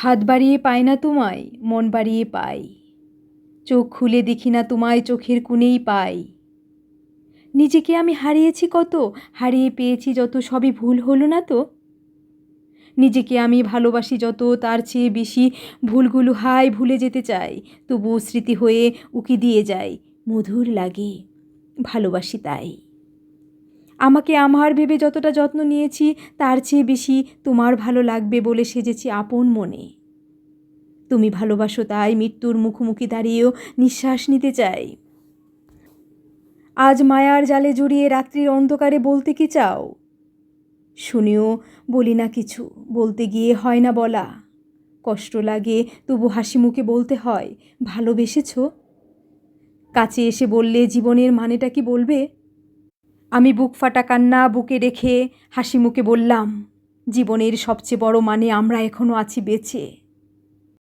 হাত বাড়িয়ে পাই না তোমায়, মন বাড়িয়ে পাই। চোখ খুলে দেখি না তোমায়, চোখের কোণেই পাই। নিজেকে আমি হারিয়েছি কত, হারিয়ে পেয়েছি যত, সবই ভুল হলো না তো? নিজেকে আমি ভালোবাসি যত, তার চেয়ে বেশি ভুলগুলো হাই ভুলে যেতে চাই, তবুও স্মৃতি হয়ে উকি দিয়ে যায় মধুর লাগে, ভালোবাসি তাই। আমাকে আমার ভেবে যতটা যত্ন নিয়েছি, তার চেয়ে বেশি তোমার ভালো লাগবে বলে সেজেছি আপন মনে। তুমি ভালোবাসো তাই মৃত্যুর মুখোমুখি দাঁড়িয়েও নিঃশ্বাস নিতে চাই। আজ মায়ার জালে জড়িয়ে রাত্রির অন্ধকারে বলতে কি চাও? শুনেও, বলি না কিছু, বলতে গিয়ে হয় না বলা। কষ্ট লাগে, তবু হাসি মুখে বলতে হয়, ভালোবেসেছ? কাছে এসে বললে জীবনের মানেটা কি বলবে? আমি বুক ফাটা কান্না বুকে রেখে হাসি মুখে বললাম, জীবনের সবচেয়ে বড় মানে আমরা এখনও আছি বেঁচে।